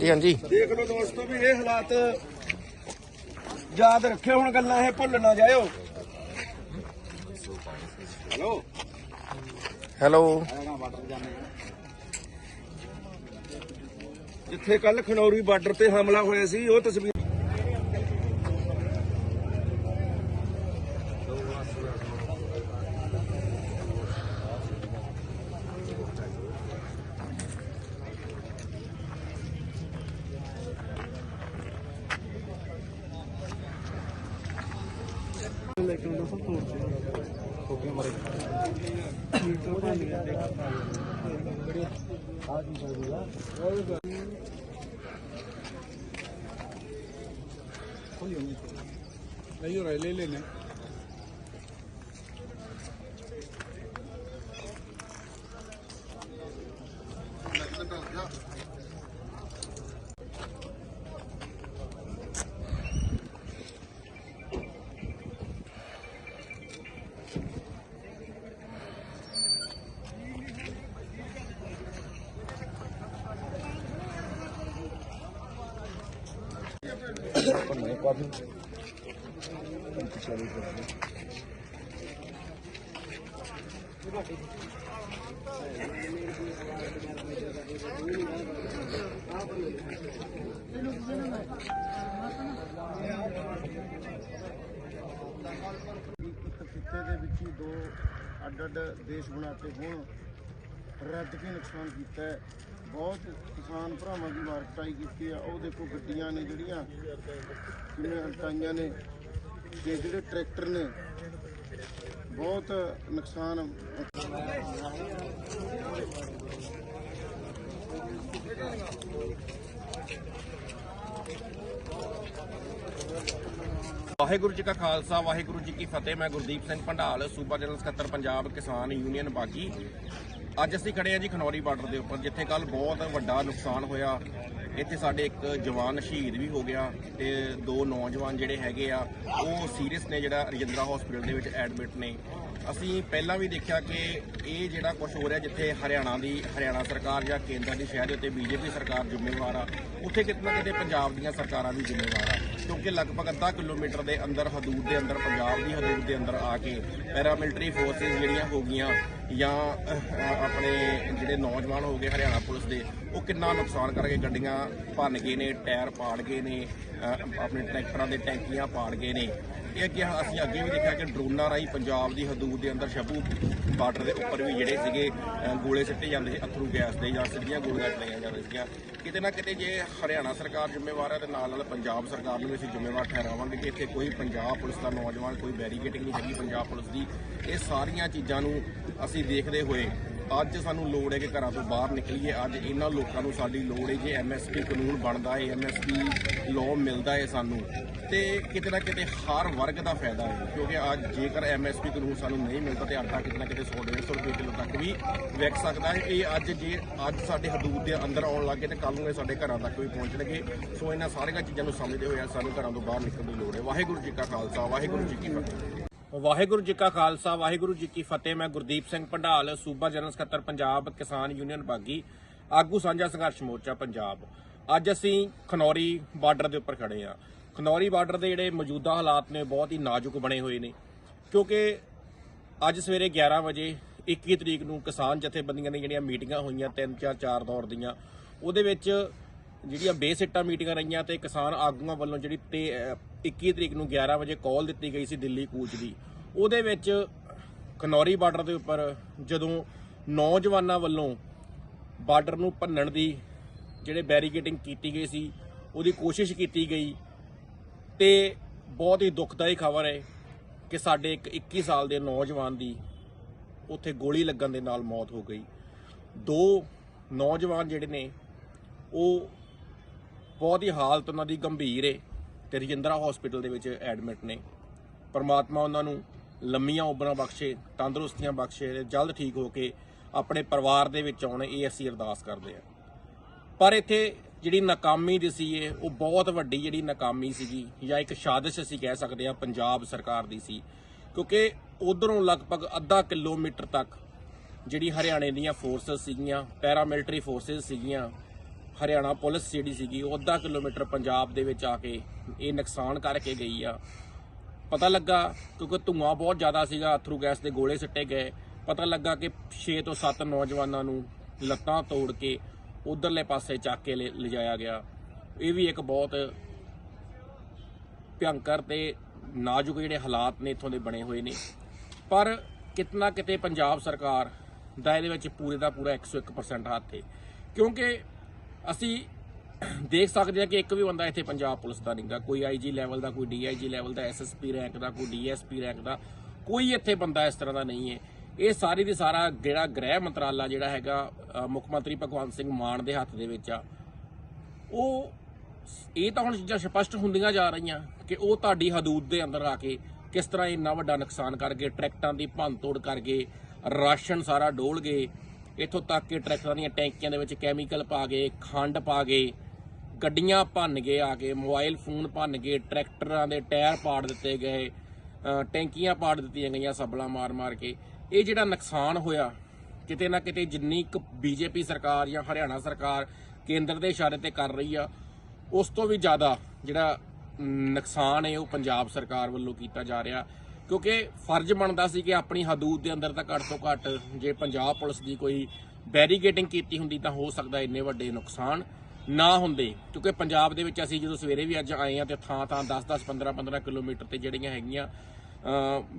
ਹਾਂਜੀ ਹਾਂਜੀ। ਦੇਖ ਲਓ ਦੋਸਤੋ ਵੀ ਇਹ ਹਾਲਾਤ ਯਾਦ ਰੱਖਿਓ ਹੁਣ ਗੱਲਾਂ ਇਹ ਭੁੱਲ ਨਾ ਜਾਇਓ। ਹਲੋ। ਹੈਲੋ। ਜਿੱਥੇ ਕੱਲ ਖਨੌਰੀ ਬਾਰਡਰ ਤੇ ਹਮਲਾ ਹੋਇਆ ਸੀ ਉਹ ਤਸਵੀਰ ദിവസം തൂർച്ചു ഓക്കെ പറയും അയ്യോ റെയിലേ ਖਿੱਤੇ ਦੇ ਵਿੱਚ ਹੀ ਦੋ ਅੱਡ ਅੱਡ ਦੇਸ਼ ਬਣਾਤੇ ਹੋਣ ਰੱਜ ਕੇ ਨੁਕਸਾਨ ਕੀਤਾ ਹੈ। ਬਹੁਤ ਕਿਸਾਨ ਭਰਾਵਾਂ ਦੀ ਮਾਰਕਟਾਈ ਕੀਤੀ ਆ। ਉਹ ਦੇਖੋ ਗੱਡੀਆਂ ਨੇ ਜਿਹੜੀਆਂ, ਕਿਵੇਂ ਹਲਕਾਈਆਂ ਨੇ ਤੇ ਜਿਹੜੇ ਟਰੈਕਟਰ ਨੇ, ਬਹੁਤ ਨੁਕਸਾਨ ਵਾਹਿਗੁਰੂ ਜੀ ਕਾ ਖਾਲਸਾ, ਵਾਹਿਗੁਰੂ ਜੀ ਕੀ ਫਤਿਹ। ਮੈਂ ਗੁਰਦੀਪ ਸਿੰਘ ਭੰਡਾਲ, ਸੂਬਾ ਜਨਰਲ ਸਕੱਤਰ, ਪੰਜਾਬ ਕਿਸਾਨ ਯੂਨੀਅਨ ਬਾਗੀ। ਅੱਜ ਅਸੀਂ ਖੜੇ ਹਾਂ ਜੀ ਖਨੌਰੀ ਬਾਰਡਰ ਦੇ ਉੱਪਰ, ਜਿੱਥੇ ਕੱਲ ਬਹੁਤ ਵੱਡਾ ਨੁਕਸਾਨ ਹੋਇਆ। ਇੱਥੇ ਸਾਡੇ ਇੱਕ ਜਵਾਨ ਸ਼ਹੀਦ ਵੀ ਹੋ ਗਿਆ ਤੇ ਦੋ ਨੌਜਵਾਨ ਜਿਹੜੇ ਹੈਗੇ ਆ, ਉਹ ਸੀਰੀਅਸ ਨੇ ਜਿਹੜਾ ਰਜਿੰਦਰਾ ਹਸਪੀਟਲ ਦੇ ਵਿੱਚ ਐਡਮਿਟ ਨੇ। ਅਸੀਂ ਪਹਿਲਾਂ ਵੀ ਦੇਖਿਆ ਕਿ ਇਹ ਜਿਹੜਾ ਕੁਝ ਹੋ ਰਿਹਾ ਜਿੱਥੇ ਹਰਿਆਣਾ ਦੀ, ਹਰਿਆਣਾ ਸਰਕਾਰ ਜਾਂ ਕੇਂਦਰ ਦੀ ਸ਼ਹਿਰ ਦੇ ਉੱਤੇ, ਬੀਜੇਪੀ ਸਰਕਾਰ ਜ਼ਿੰਮੇਵਾਰ ਆ, ਉੱਥੇ ਕਿਤੇ ਨਾ ਕਿਤੇ ਪੰਜਾਬ ਦੀਆਂ ਸਰਕਾਰਾਂ ਵੀ ਜ਼ਿੰਮੇਵਾਰ ਆ। ਕਿਉਂਕਿ ਲਗਭਗ ਅੱਧਾ ਕਿਲੋਮੀਟਰ ਦੇ ਅੰਦਰ ਹਦੂਦ ਦੇ ਅੰਦਰ, ਪੰਜਾਬ ਦੀ ਹਦੂਦ ਦੇ ਅੰਦਰ ਆ ਕੇ ਪੈਰਾਮਿਲਟਰੀ ਫੋਰਸਿਸ ਜਿਹੜੀਆਂ ਹੋ ਗਈਆਂ ਜਾਂ ਆਪਣੇ ਜਿਹੜੇ ਨੌਜਵਾਨ ਹੋ ਗਏ ਹਰਿਆਣਾ ਪੁਲਿਸ ਦੇ, ਉਹ ਕਿੰਨਾ ਨੁਕਸਾਨ ਕਰਕੇ ਗੱਡੀਆਂ ਭੰਨ ਗਏ ਨੇ, ਟਾਇਰ ਪਾੜ ਗਏ ਨੇ ਆਪਣੇ ਟਰੈਕਟਰਾਂ ਦੇ ਟੈਂਕੀਆਂ ਪਾੜ ਗਏ ਨੇ। ਇਹ ਅੱਗੇ ਅਸੀਂ ਅੱਗੇ ਵੀ ਦੇਖਿਆ ਕਿ ਡਰੋਨਾਂ ਰਾਹੀਂ ਪੰਜਾਬ ਦੀ ਹਦੂਦ ਦੇ ਅੰਦਰ ਸ਼ਬੂ ਬਾਰਡਰ ਦੇ ਉੱਪਰ ਵੀ ਜਿਹੜੇ ਸੀਗੇ ਗੋਲੇ ਸਿੱਟੇ ਜਾਂਦੇ ਸੀ, ਅਥਰੂ ਗੈਸ ਦੇ ਜਾਂ ਸਿੱਧੀਆਂ ਗੋਲੀਆਂ ਚਲਾਈਆਂ ਜਾਂਦੀਆਂ ਸੀਗੀਆਂ। ਕਿਤੇ ਨਾ ਕਿਤੇ ਜੇ ਹਰਿਆਣਾ ਸਰਕਾਰ ਜ਼ਿੰਮੇਵਾਰ ਹੈ ਤੇ ਨਾਲ ਨਾਲ ਪੰਜਾਬ ਸਰਕਾਰ ਨੂੰ ਵੀ ਅਸੀਂ ਜ਼ਿੰਮੇਵਾਰ ਠਹਿਰਾਵਾਂਗੇ ਕਿ ਇੱਥੇ ਕੋਈ ਪੰਜਾਬ ਪੁਲਿਸ ਦਾ ਨੌਜਵਾਨ ਕੋਈ ਬੈਰੀਕੇਡਿੰਗ ਨਹੀਂ ਹੈਗੀ। ਪੰਜਾਬ ਪੁਲਿਸ ਦੀ ਇਹ ਸਾਰੀਆਂ ਚੀਜ਼ਾਂ ਨੂੰ ਅਸੀਂ ਦੇਖਦੇ ਹੋਏ ਅੱਜ ਸਾਨੂੰ ਲੋੜ ਹੈ ਕਿ ਘਰਾਂ ਤੋਂ ਬਾਹਰ ਨਿਕਲੀਏ। ਅੱਜ ਇਹਨਾਂ ਲੋਕਾਂ ਨੂੰ ਸਾਡੀ ਲੋੜ ਹੈ ਜੇ ਐਮਐਸਪੀ ਕਾਨੂੰਨ ਬਣਦਾ ਹੈ ਐਮਐਸਪੀ ਲਾਅ ਮਿਲਦਾ ਹੈ ਸਾਨੂੰ। ਤੇ ਕਿਤੇ ਨਾ ਕਿਤੇ ਹਰ ਵਰਗ ਦਾ ਫਾਇਦਾ ਹੈ, ਕਿਉਂਕਿ ਅੱਜ ਜੇਕਰ ਐਮਐਸਪੀ ਕਾਨੂੰਨ ਸਾਨੂੰ ਨਹੀਂ ਮਿਲਦਾ ਤੇ ਆਟਾ ਕਿਤੇ ਨਾ ਕਿਤੇ 100 150 ਰੁਪਏ ਕਿਲੋ ਤੱਕ ਵੀ ਵਿਕ ਸਕਦਾ ਹੈ। ਇਹ ਅੱਜ ਜੇ ਅੱਜ ਸਾਡੇ ਹਦੂਦ ਦੇ ਅੰਦਰ ਆਉਣ ਲੱਗੇ ਤੇ ਕੱਲ ਨੂੰ ਇਹ ਸਾਡੇ ਘਰਾਂ ਤੱਕ ਵੀ ਪਹੁੰਚਣਗੇ ਸੋ ਇਹਨਾਂ ਸਾਰੀਆਂ ਚੀਜ਼ਾਂ ਨੂੰ ਸਮਝਦੇ ਹੋਏ ਅੱਜ ਸਾਨੂੰ ਘਰਾਂ ਤੋਂ ਬਾਹਰ ਨਿਕਲਣ ਦੀ ਲੋੜ ਹੈ। ਵਾਹਿਗੁਰੂ ਜੀ ਕਾ ਖਾਲਸਾ, ਵਾਹਿਗੁਰੂ ਜੀ ਕੀ ਫਤਿਹ। ਵਾਹਿਗੁਰੂ ਜੀ ਕਾ ਖਾਲਸਾ, ਵਾਹਿਗੁਰੂ ਜੀ ਕੀ ਫਤਿਹ। ਮੈਂ ਗੁਰਦੀਪ ਸਿੰਘ ਭੰਡਾਲ ਸੂਬਾ ਜਨਰਲ ਸਕੱਤਰ ਪੰਜਾਬ, ਕਿਸਾਨ ਯੂਨੀਅਨ ਬਾਗੀ, ਆਗੂ ਸਾਂਝਾ ਸੰਘਰਸ਼ ਮੋਰਚਾ ਪੰਜਾਬ। ਅੱਜ ਅਸੀਂ ਖਨੌਰੀ ਬਾਰਡਰ ਦੇ ਉੱਪਰ ਖੜੇ ਆ ਖਨੌਰੀ ਬਾਰਡਰ ਦੇ ਜਿਹੜੇ ਮੌਜੂਦਾ ਹਾਲਾਤ ਨੇ, ਬਹੁਤ ਹੀ ਨਾਜ਼ੁਕ ਬਣੇ ਹੋਏ ਨੇ। ਕਿਉਂਕਿ ਅੱਜ ਸਵੇਰੇ 11 ਵਜੇ 21 ਤਰੀਕ ਨੂੰ ਕਿਸਾਨ ਜਥੇਬੰਦੀਆਂ ਦੀਆਂ ਜਿਹੜੀਆਂ ਮੀਟਿੰਗਾਂ ਹੋਈਆਂ, ਤਿੰਨ, ਚਾਰ ਚਾਰ ਦੌਰ ਦੀਆਂ, ਉਹਦੇ ਵਿੱਚ ਜਿਹੜੀਆਂ ਬੇਸਿੱਟਾ ਮੀਟਿੰਗਾਂ ਰਹੀਆਂ ਤੇ ਕਿਸਾਨ ਆਗੂਆਂ ਵੱਲੋਂ ਜਿਹੜੀ ਤੇ ਅਹ, 21 ਤਰੀਕ ਨੂੰ 11 ਵਜੇ ਕਾਲ ਦਿੱਤੀ ਗਈ ਸੀ ਦਿੱਲੀ ਕੂਚ ਦੀ। ਉਹਦੇ ਵਿੱਚ ਖਨੌਰੀ ਬਾਰਡਰ ਦੇ ਉੱਪਰ ਜਦੋਂ ਨੌਜਵਾਨਾਂ ਵੱਲੋਂ ਬਾਰਡਰ ਨੂੰ ਭੰਨਣ ਦੀ ਜਿਹੜੇ ਬੈਰੀਕੇਡਿੰਗ ਕੀਤੀ ਗਈ ਸੀ ਉਹਦੀ ਕੋਸ਼ਿਸ਼ ਕੀਤੀ ਗਈ ਤੇ ਬਹੁਤ ਹੀ ਦੁਖਦਾਈ ਖਬਰ ਹੈ ਕਿ ਸਾਡੇ ਇੱਕ 21 ਸਾਲ ਦੇ ਨੌਜਵਾਨ ਦੀ ਉੱਥੇ ਗੋਲੀ ਲੱਗਣ ਦੇ ਨਾਲ ਮੌਤ ਹੋ ਗਈ। ਦੋ ਨੌਜਵਾਨ ਜਿਹੜੇ ਨੇ ਉਹ ਬਹੁਤ ਹੀ ਹਾਲਤ ਉਹਨਾਂ ਦੀ ਗੰਭੀਰ ਏ ਤੇ ਰਜਿੰਦਰਾ ਹਸਪੀਟਲ ਦੇ ਵਿੱਚ ਐਡਮਿਟ ਨੇ। ਪਰਮਾਤਮਾ ਉਹਨਾਂ ਨੂੰ ਲੰਮੀਆਂ ਉਮਰਾਂ ਬਖਸ਼ੇ, ਤੰਦਰੁਸਤੀਆਂ ਬਖਸ਼ੇ ਤੇ ਜਲਦ ਠੀਕ ਹੋ ਕੇ ਆਪਣੇ ਪਰਿਵਾਰ ਦੇ ਵਿੱਚ ਆਉਣ ਇਹ ਅਸੀਂ ਅਰਦਾਸ ਕਰਦੇ ਹਾਂ। ਪਰ ਇੱਥੇ ਜਿਹੜੀ ਨਾਕਾਮੀ ਦਿਸੀ ਏ ਉਹ ਬਹੁਤ ਵੱਡੀ ਜਿਹੜੀ ਨਾਕਾਮੀ ਸੀਗੀ ਜਾਂ ਇੱਕ ਸਾਜ਼ਿਸ਼ ਅਸੀਂ ਕਹਿ ਸਕਦੇ ਹਾਂ ਪੰਜਾਬ ਸਰਕਾਰ ਦੀ ਸੀ। ਕਿਉਂਕਿ ਉਧਰੋਂ ਲਗਭਗ ਅੱਧਾ ਕਿਲੋਮੀਟਰ ਤੱਕ ਜਿਹੜੀ ਹਰਿਆਣੇ ਦੀਆਂ ਫੋਰਸਸ ਸੀਗੀਆਂ ਪੈਰਾ ਮਿਲਟਰੀ ਫੋਰਸਸ ਸੀਗੀਆਂ ਹਰਿਆਣਾ ਪੁਲਿਸ ਜਿਹੜੀ ਸੀਗੀ, ਉਹ ਅੱਧਾ ਕਿਲੋਮੀਟਰ ਪੰਜਾਬ ਦੇ ਵਿੱਚ ਆ ਕੇ ਇਹ ਨੁਕਸਾਨ ਕਰਕੇ ਗਈ ਆ। ਪਤਾ ਲੱਗਾ ਕਿਉਂਕਿ ਧੂਆਂ ਬਹੁਤ ਜ਼ਿਆਦਾ ਸੀਗਾ, ਅਥਰੂ ਗੈਸ ਦੇ ਗੋਲੇ ਸਿੱਟੇ ਗਏ। ਪਤਾ ਲੱਗਾ ਕਿ 6 ਤੋਂ 7 ਨੌਜਵਾਨਾਂ ਨੂੰ ਲੱਤਾਂ ਤੋੜ ਕੇ ਉਧਰਲੇ ਪਾਸੇ ਚੱਕ ਕੇ ਲੈ- ਲਿਜਾਇਆ ਗਿਆ। ਇਹ ਵੀ ਇੱਕ ਬਹੁਤ ਭਿਅੰਕਰ ਤੇ ਨਾਜ਼ੁਕ ਜਿਹੜੇ ਹਾਲਾਤ ਨੇ ਇੱਥੋਂ ਦੇ ਬਣੇ ਹੋਏ ਨੇ। ਪਰ ਕਿਤਨਾ ਕਿਤੇ ਪੰਜਾਬ ਸਰਕਾਰ ਦਾ ਇਹਦੇ ਵਿੱਚ ਪੂਰੇ ਦਾ ਪੂਰਾ 101% ਹੱਥ ਹੈ ਕਿਉਂਕਿ ਅਸੀਂ ਦੇਖ ਸਕਦੇ ਹਾਂ ਕਿ ਇੱਕ ਵੀ ਬੰਦਾ ਇੱਥੇ ਪੰਜਾਬ ਪੁਲਿਸ ਦਾ ਨਹੀਂਗਾ। ਕੋਈ ਆਈਜੀ ਲੈਵਲ ਦਾ, ਕੋਈ ਡੀਆਈਜੀ ਲੈਵਲ ਦਾ ਐਸਐਸਪੀ ਰੈਂਕ ਦਾ, ਕੋਈ ਡੀਐਸਪੀ ਰੈਂਕ ਦਾ, ਕੋਈ ਇੱਥੇ ਬੰਦਾ ਇਸ ਤਰ੍ਹਾਂ ਦਾ ਨਹੀਂ ਹੈ। ਇਹ ਸਾਰੀ ਦੀ ਸਾਰਾ ਜਿਹੜਾ ਗ੍ਰਹਿ ਮੰਤਰਾਲਾ ਜਿਹੜਾ ਹੈਗਾ ਮੁੱਖ ਮੰਤਰੀ ਭਗਵੰਤ ਸਿੰਘ ਮਾਨ ਦੇ ਹੱਥ ਦੇ ਵਿੱਚ ਆ, ਉਹ ਇਹ ਤਾਂ ਹੁਣ ਚੀਜ਼ਾਂ ਸਪਸ਼ਟ ਹੁੰਦੀਆਂ ਜਾ ਰਹੀਆਂ ਕਿ ਉਹ ਤੁਹਾਡੀ ਹਦੂਦ ਦੇ ਅੰਦਰ ਆ ਕੇ ਕਿਸ ਤਰ੍ਹਾਂ ਇੰਨਾ ਵੱਡਾ ਨੁਕਸਾਨ ਕਰਕੇ ਗਏ, ਟਰੈਕਟਰਾਂ ਦੀ ਭੰਨਤੋੜ ਕਰ ਗਏ, ਰਾਸ਼ਨ ਸਾਰਾ ਡੋਲ ਗਏ। ਇੱਥੋਂ ਤੱਕ ਕਿ ਟਰੈਕਟਰਾਂ ਦੀਆਂ ਟੈਂਕੀਆਂ ਦੇ ਵਿੱਚ ਕੈਮੀਕਲ ਪਾ ਗਏ, ਖੰਡ ਪਾ ਗਏ, ਗੱਡੀਆਂ ਭੰਨ ਗਏ ਆ ਕੇ ਮੋਬਾਈਲ ਫੋਨ ਭੰਨ ਗਏ, ਟਰੈਕਟਰਾਂ ਦੇ ਟਾਇਰ ਪਾੜ ਦਿੱਤੇ ਗਏ ਟੈਂਕੀਆਂ ਪਾੜ ਦਿੱਤੀਆਂ ਗਈਆਂ ਸਬਲਾਂ ਮਾਰ-ਮਾਰ ਕੇ। ਇਹ ਜਿਹੜਾ ਨੁਕਸਾਨ ਹੋਇਆ, ਕਿਤੇ ਨਾ ਕਿਤੇ ਜਿੰਨੀ ਕੁ ਬੀਜੇਪੀ ਸਰਕਾਰ ਜਾਂ ਹਰਿਆਣਾ ਸਰਕਾਰ ਕੇਂਦਰ ਦੇ ਇਸ਼ਾਰੇ ਤੇ ਕਰ ਰਹੀ ਆ, ਉਸ ਤੋਂ ਵੀ ਜ਼ਿਆਦਾ ਜਿਹੜਾ ਨੁਕਸਾਨ ਹੈ ਉਹ ਪੰਜਾਬ ਸਰਕਾਰ ਵੱਲੋਂ ਕੀਤਾ ਜਾ ਰਿਹਾ। ਕਿਉਂਕਿ ਫਰਜ਼ ਬਣਦਾ ਸੀ ਕਿ ਆਪਣੀ ਹਦੂਦ ਦੇ ਅੰਦਰ ਤਾਂ ਘੱਟ ਤੋਂ ਘੱਟ ਜੇ ਪੰਜਾਬ ਪੁਲਿਸ ਦੀ ਕੋਈ ਬੈਰੀਗੇਟਿੰਗ ਕੀਤੀ ਹੁੰਦੀ ਤਾਂ ਹੋ ਸਕਦਾ ਇੰਨੇ ਵੱਡੇ ਨੁਕਸਾਨ ਨਾ ਹੁੰਦੇ। ਕਿਉਂਕਿ ਪੰਜਾਬ ਦੇ ਵਿੱਚ ਅਸੀਂ ਜਦੋਂ ਸਵੇਰੇ ਵੀ ਅੱਜ ਆਏ ਆ ਤੇ ਥਾਂ ਥਾਂ 10-10 15-15 ਕਿਲੋਮੀਟਰ ਤੇ ਜਿਹੜੀਆਂ ਹੈਗੀਆਂ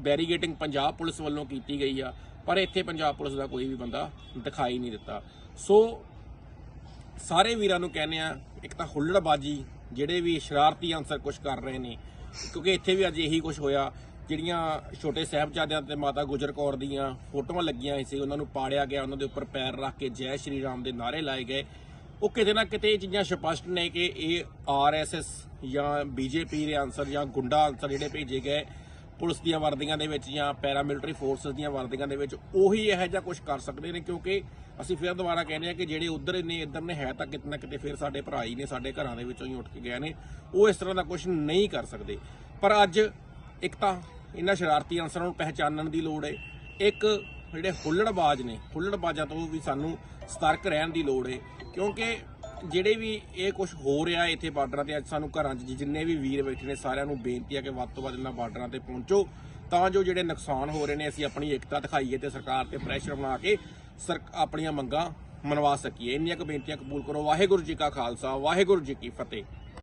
ਬੈਰੀਗੇਟਿੰਗ ਪੰਜਾਬ ਪੁਲਿਸ ਵੱਲੋਂ ਕੀਤੀ ਗਈ ਆ, ਪਰ ਇੱਥੇ ਪੰਜਾਬ ਪੁਲਿਸ ਦਾ ਕੋਈ ਵੀ ਬੰਦਾ ਦਿਖਾਈ ਨਹੀਂ ਦਿੱਤਾ। ਸੋ ਸਾਰੇ ਵੀਰਾਂ ਨੂੰ ਕਹਿੰਦੇ ਆ, ਇੱਕ ਤਾਂ ਹੁੱਲੜਬਾਜੀ, ਜਿਹੜੇ ਵੀ ਸ਼ਰਾਰਤੀ ਅਨਸਰ ਕੁਝ ਕਰ ਰਹੇ ਨੇ, ਕਿਉਂਕਿ ਇੱਥੇ ਵੀ ਅੱਜ ਇਹੀ ਕੁਝ ਹੋਇਆ। ਜਿਹੜੀਆਂ ਛੋਟੇ ਸਾਹਿਬਜ਼ਾਦਿਆਂ ਤੇ ਮਾਤਾ ਗੁਜਰ ਕੌਰ ਦੀਆਂ ਫੋਟੋਆਂ ਲੱਗੀਆਂ ਹੋਈਆਂ ਸੀ, ਉਹਨਾਂ ਨੂੰ ਪਾੜਿਆ ਗਿਆ, ਉਹਨਾਂ ਦੇ ਉੱਪਰ ਪੈਰ ਰੱਖ ਕੇ ਜੈ ਸ਼੍ਰੀ ਰਾਮ ਦੇ ਨਾਰੇ ਲਾਏ ਗਏ। ਉਹ ਕਿਤੇ ਨਾ ਕਿਤੇ ਇਹ ਚੀਜ਼ਾਂ ਸਪਸ਼ਟ ਨੇ ਕਿ ਇਹ ਆਰਐਸਐਸ ਜਾਂ ਬੀਜੇਪੀ ਦੇ ਅਨਸਰ ਜਾਂ ਗੁੰਡਾ ਆਨਸਰ ਜਿਹੜੇ ਭੇਜੇ ਗਏ ਪੁਲਿਸ ਦੀਆਂ ਵਰਦੀਆਂ ਦੇ ਵਿੱਚ ਜਾਂ ਪੈਰਾਮਿਲਟਰੀ ਫੋਰਸਸ ਦੀਆਂ ਵਰਦੀਆਂ ਦੇ ਵਿੱਚ, ਉਹੀ ਇਹੋ ਜਿਹਾ ਕੁਝ ਕਰ ਸਕਦੇ ਨੇ, ਕਿਉਂਕਿ ਅਸੀਂ ਫਿਰ ਦੁਬਾਰਾ ਕਹਿੰਦੇ ਹਾਂ ਕਿ ਜਿਹੜੇ ਉਧਰ ਨੇ ਇੱਧਰ ਨੇ, ਹੈ ਤਾਂ ਕਿਤੇ ਨਾ ਕਿਤੇ ਫਿਰ ਸਾਡੇ ਭਰਾ ਹੀ ਨੇ, ਸਾਡੇ ਘਰਾਂ ਦੇ ਵਿੱਚੋਂ ਹੀ ਉੱਠ ਕੇ ਗਏ ਨੇ। ਉਹ ਇਸ ਤਰ੍ਹਾਂ ਦਾ ਕੁਝ ਨਹੀਂ ਕਰ ਸਕਦੇ। ਪਰ ਅੱਜ ਇੱਕ ਤਾਂ ਇਹਨਾਂ ਸ਼ਰਾਰਤੀ ਅਨਸਰਾਂ ਨੂੰ ਪਹਿਚਾਨਣ ਦੀ ਲੋੜ ਹੈ ਇੱਕ ਜਿਹੜੇ ਹੁੱਲੜਬਾਜ਼ ਨੇ, ਹੁੱਲੜਬਾਜ਼ਾਂ ਤੋਂ ਵੀ ਸਾਨੂੰ ਸਤਰਕ ਰਹਿਣ ਦੀ ਲੋੜ ਹੈ ਕਿਉਂਕਿ ਜਿਹੜੇ ਵੀ ਇਹ ਕੁਝ ਹੋ ਰਿਹਾ ਇੱਥੇ ਬਾਰਡਰਾਂ ਤੇ, ਅੱਜ ਸਾਨੂੰ ਘਰਾਂ 'ਚ ਜਿੰਨੇ ਵੀ ਵੀਰ ਬੈਠੇ ਨੇ, ਸਾਰਿਆਂ ਨੂੰ ਬੇਨਤੀ ਹੈ ਕਿ ਵੱਧ ਤੋਂ ਵੱਧ ਇਹਨਾਂ ਬਾਰਡਰਾਂ ਤੇ ਪਹੁੰਚੋ, ਤਾਂ ਜੋ ਜਿਹੜੇ ਨੁਕਸਾਨ ਹੋ ਰਹੇ ਨੇ, ਅਸੀਂ ਆਪਣੀ ਏਕਤਾ ਦਿਖਾਈਏ ਤੇ ਸਰਕਾਰ ਤੇ ਪ੍ਰੈਸ਼ਰ ਬਣਾ ਕੇ ਸਰ, ਆਪਣੀਆਂ ਮੰਗਾਂ ਮਨਵਾ ਸਕੀਏ। ਇੰਨੀਆਂ ਕੁ ਬੇਨਤੀਆਂ ਕਬੂਲ ਕਰੋ। ਵਾਹਿਗੁਰੂ ਜੀ ਕਾ ਖਾਲਸਾ, ਵਾਹਿਗੁਰੂ ਜੀ ਕੀ ਫਤਿਹ।